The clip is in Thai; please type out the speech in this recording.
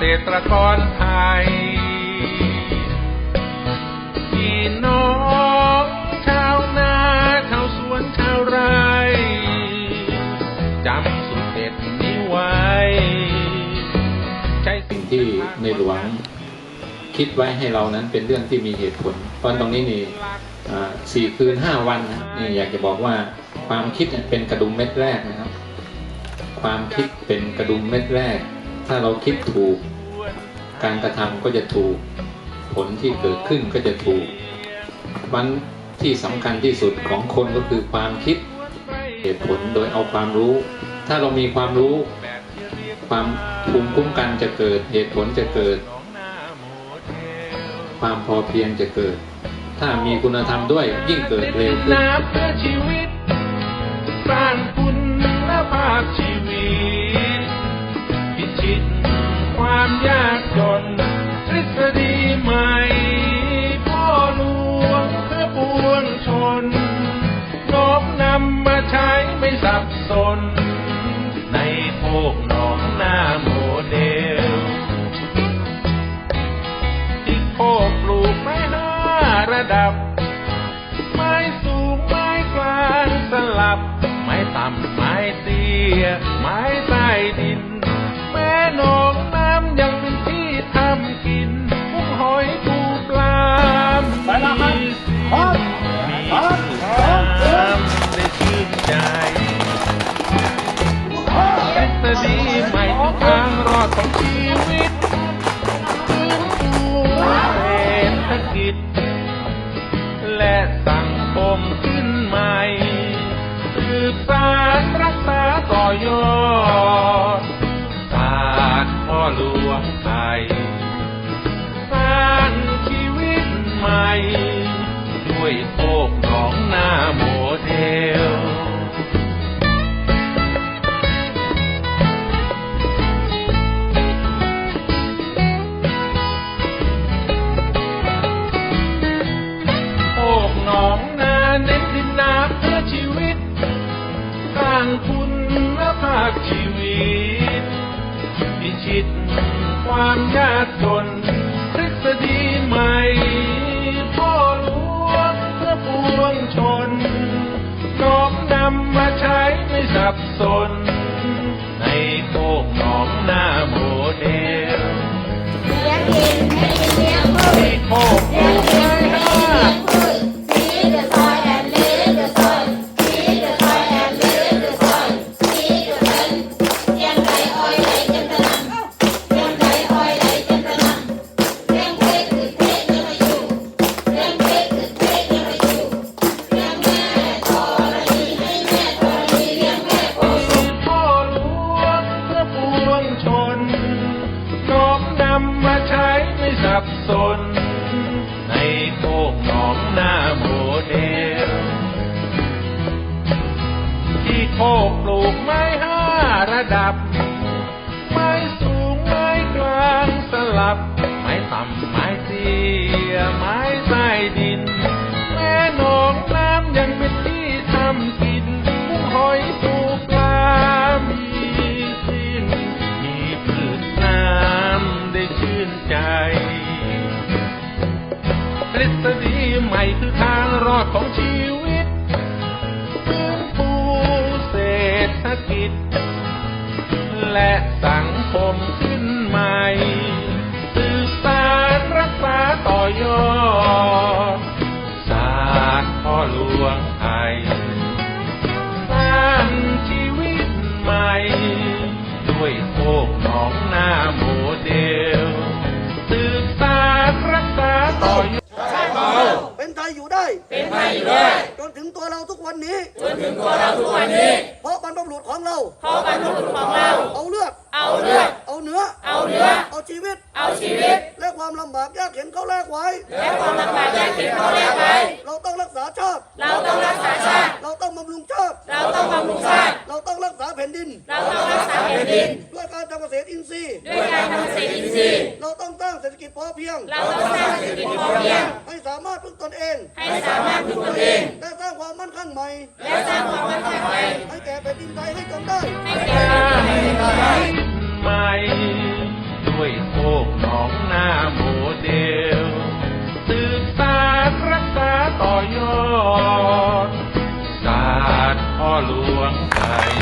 ษตรกรไทยพี่น้องชาวนาชาวสวนชาวไร่จำสุดเด็ดนี้ไว้ใช้สิ่งที่ในหลวงคิดไว้ให้เรานั้นเป็นเรื่องที่มีเหตุผล เพราะตรงนี้นี่สี่คืนห้าวันนะนี่อยากจะบอกว่าความคิดเป็นกระดุมเม็ดแรกนะครับ ความคิดเป็นกระดุมเม็ดแรก ถ้าเราคิดถูก การกระทำก็จะถูก ผลที่เกิดขึ้นก็จะถูกวันที่สำคัญที่สุดของคนก็คือความคิดเหตุผลโดยเอาความรู้ ถ้าเรามีความรู้ ความภูมิคุ้มกันจะเกิด เหตุผลจะเกิด ความพอเพียงจะเกิด ถ้ามีคุณธรรมด้วยยิ่งเกิดเร็วขึ้น สับสน ในโพกหนองหน้าโมเดลที่โคกปลูกไม้ห้าระดับ ไม้สูงไม้กลางสลับ ไม้ต่ำไม้เตี้ย ไม้ใต้ดิน แม่หนองน้ำยังเป็นที่ทำกินกุ้งหอยปูปลามีสินมีน้ำได้ชื่นใจ ฐกิจและสังคมขึ้นใหม่สืบสารรักษาต่อยอดศาสตร์พ่อหลวงไทยสร้างชีวิตใหม่ ด้วยโคกหนองนาโมเด ดินน้ำเพื่อชีวิตสร้างคุณและภาคชีวิตพิชิตความยากจนทฤษฎีใหม่พ่อหลวงเพื่อปวงชนน้อมนำมาใช้ไม่สับสน ไม่สับสน ในโคกหนองหน้าโมเดล ที่โคกปลูกไม้ห้าระดับ ไม้สูงไม้กลางสลับ ไม้ต่ำไม้เตี้ ทฤษฎีใหม่คือทางรอดของชีวิ นนี้จนถึงตัวเราทุกวันนี้ เพราะบรรพบุรุษของเรา เพราะบรรพบุรุษของเรา เอาเลือด เอาเลือด เอาเนื้อ เอาเนื้อ เอาชีวิต เอาชีวิต และความลำบากยากเข็นเขาแลกไว้ และความลำบากยากเข็นเขาแลกไว้ เราต้องรักษาชาติ เราต้องรักษาชาติ เราต้องบำรุงชาติ เราต้องบำรุงชาติ เราต้องรักษาแผ่นดิน เราต้องรักษาแผ่นดินด้วย การทำเกษตรอินทรีย์ ด้วยการทำเกษตรอินทรีย์ เราต้องตั้งเศรษฐกิจพอเพียง เราต้องสร้างเศรษฐกิจพอเพียง ให้สามารถพึ่งตนเอง ให้สามารถพึ่งตนเอง และสร้างความมั่นคงใหม่ และสร้างความมั่นคงใหม่ ให้แก่แผ่นดินไทยให้จงได้ ให้แก่แผ่นดินไทยไปด้วยโคกน้องหน้าโมเดลสืบสานรักษาต่อยอดศาสตร์พ่อหลวงไทย